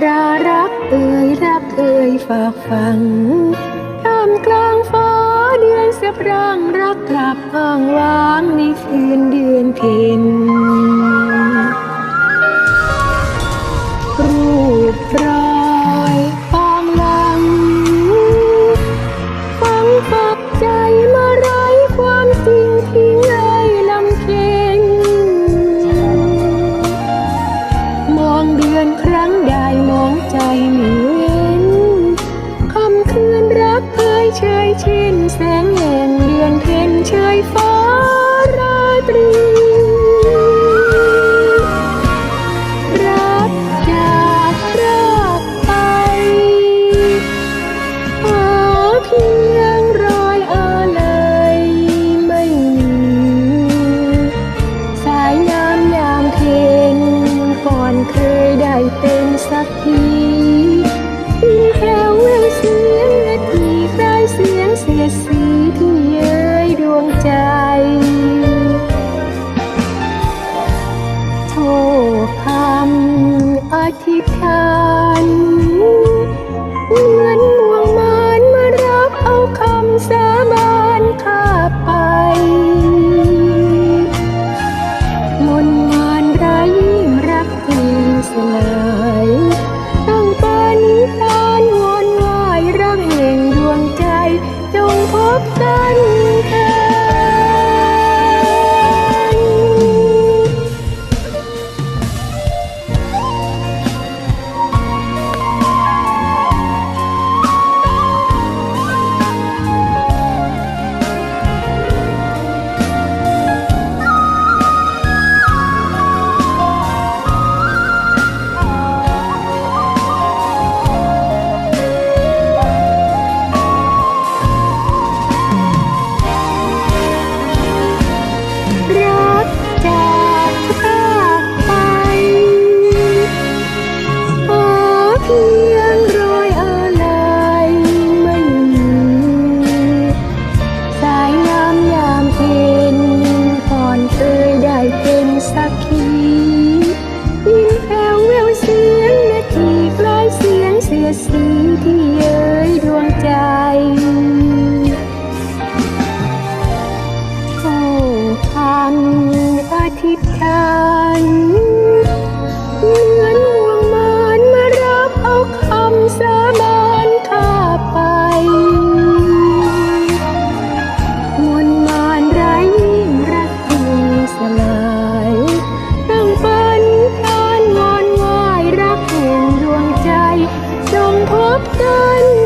รารักเอ่ยรักเอ่ยฝากฟังท่ามกลางฟ้าเดือนเสียบร่างรักกลับอ้างว้างในคืนเดือนเพ็ญ ชินแสงเล Ooh. สีที่เย้ยดวงใจ โอ้พังอาทิตย์ทันเหมือน 但。